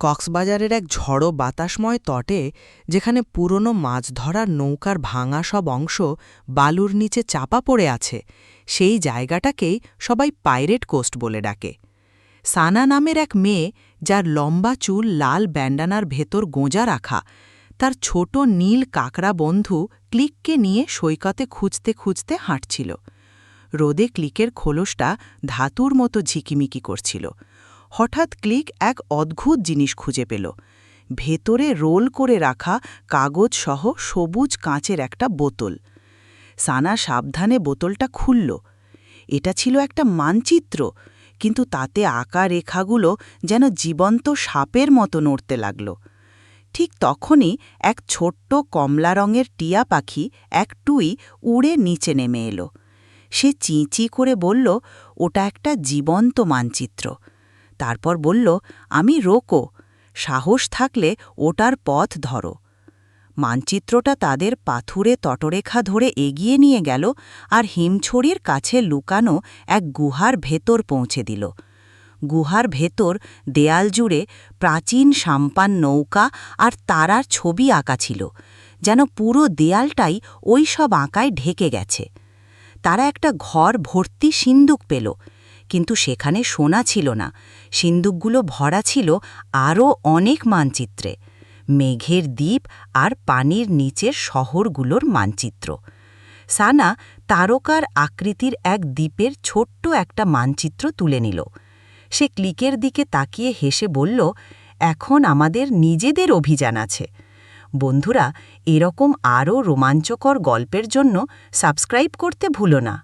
কক্সবাজারের এক ঝড়ো বাতাসময় তটে, যেখানে পুরনো মাছ ধরার নৌকার ভাঙা সব অংশ বালুর নিচে চাপা পড়ে আছে, সেই জায়গাটাকেই সবাই পাইরেট কোস্ট বলে ডাকে। সানা নামের এক মেয়ে, যার লম্বা চুল লাল ব্যান্ডানার ভেতর গোঁজা রাখা, তার ছোট নীল কাকড়া বন্ধু ক্লিককে নিয়ে সৈকতে খুঁজতে খুঁজতে হাঁটছিল। রোদে ক্লিকের খোলসটা ধাতুর মতো ঝিকিমিকি করছিল। হঠাৎ ক্লিক এক অদ্ভুত জিনিস খুঁজে পেল। ভেতরে রোল করে রাখা কাগজ সহ সবুজ কাঁচের একটা বোতল। সানা সাবধানে বোতলটা খুলল। এটা ছিল একটা মানচিত্র, কিন্তু তাতে আঁকা রেখাগুলো যেন জীবন্ত সাপের মতো নড়তে লাগল। ঠিক তখনই এক ছোট্ট কমলা রঙের টিয়া পাখি এক টুই উড়ে নিচে নেমে এলো। সে চিঁচি করে বলল, ওটা একটা জীবন্ত মানচিত্র। তারপর বলল, আমি রোকো, সাহস থাকলে ওটার পথ ধরো। মানচিত্রটা তাদের পাথুরে তটরেখা ধরে এগিয়ে নিয়ে গেল আর হিমছড়ির কাছে লুকানো এক গুহার ভেতর পৌঁছে দিল। গুহার ভেতর দেয়াল জুড়ে প্রাচীন সাম্পান নৌকা আর তারার ছবি আঁকা ছিল, যেন পুরো দেয়ালটাই ওই সব আঁকায় ঢেকে গেছে। তারা একটা ঘর ভর্তি সিন্দুক পেল কিন্তু সেখানে সোনা ছিল না, সিন্দুকগুলো ভরা ছিল আরও অনেক মানচিত্রে, মেঘের দ্বীপ আর পানির নিচের শহরগুলোর মানচিত্র। সানা তারকার আকৃতির এক দ্বীপের ছোট্ট একটা মানচিত্র তুলে নিল। সে ক্লিকের দিকে তাকিয়ে হেসে বলল, এখন আমাদের নিজেদের অভিযান আছে। বন্ধুরা, এরকম আরও রোমাঞ্চকর গল্পের জন্য সাবস্ক্রাইব করতে ভুলো না।